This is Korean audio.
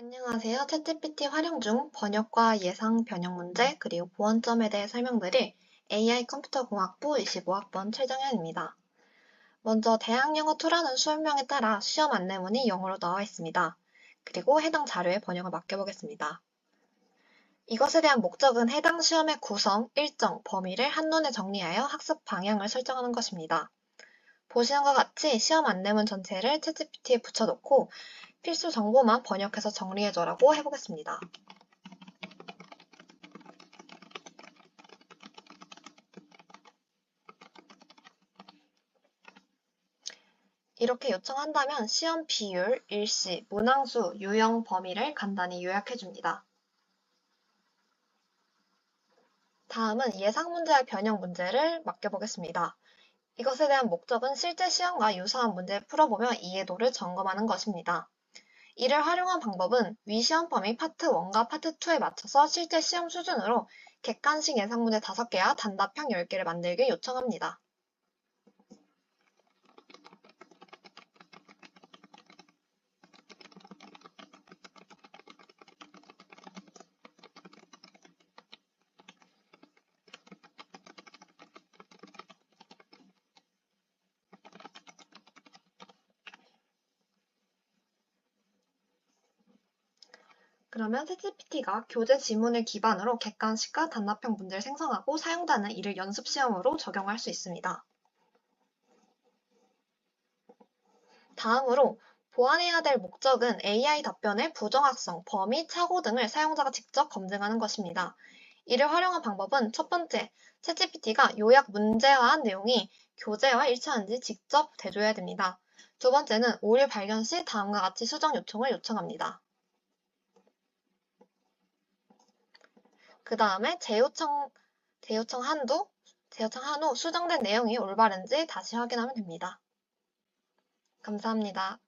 안녕하세요. 챗GPT 활용 중 번역과 예상 변형 문제 그리고 보완점에 대해 설명드릴 AI 컴퓨터공학부 25학번 최정현입니다. 먼저 대학 영어 2라는 수업명에 따라 시험 안내문이 영어로 나와 있습니다. 그리고 해당 자료의 번역을 맡겨보겠습니다. 이것에 대한 목적은 해당 시험의 구성, 일정, 범위를 한눈에 정리하여 학습 방향을 설정하는 것입니다. 보시는 것 같이 시험 안내문 전체를 챗GPT에 붙여놓고 필수 정보만 번역해서 정리해줘라고 해보겠습니다. 이렇게 요청한다면 시험 비율, 일시, 문항수, 유형 범위를 간단히 요약해줍니다. 다음은 예상 문제와 변형 문제를 맡겨보겠습니다. 이것에 대한 목적은 실제 시험과 유사한 문제를 풀어보며 이해도를 점검하는 것입니다. 이를 활용한 방법은 위 시험 범위 파트 1과 파트 2에 맞춰서 실제 시험 수준으로 객관식 예상 문제 5개와 단답형 10개를 만들길 요청합니다. 그러면 챗GPT가 교재 지문을 기반으로 객관식과 단답형 문제를 생성하고 사용자는 이를 연습 시험으로 적용할 수 있습니다. 다음으로 보완해야 될 목적은 AI 답변의 부정확성, 범위, 착오 등을 사용자가 직접 검증하는 것입니다. 이를 활용한 방법은 첫 번째, 챗GPT가 요약 문제화한 내용이 교재와 일치하는지 직접 대조해야 됩니다. 두 번째는 오류 발견 시 다음과 같이 수정 요청을 요청합니다. 그 다음에 재요청, 재요청 한두, 재요청 한 후 수정된 내용이 올바른지 다시 확인하면 됩니다. 감사합니다.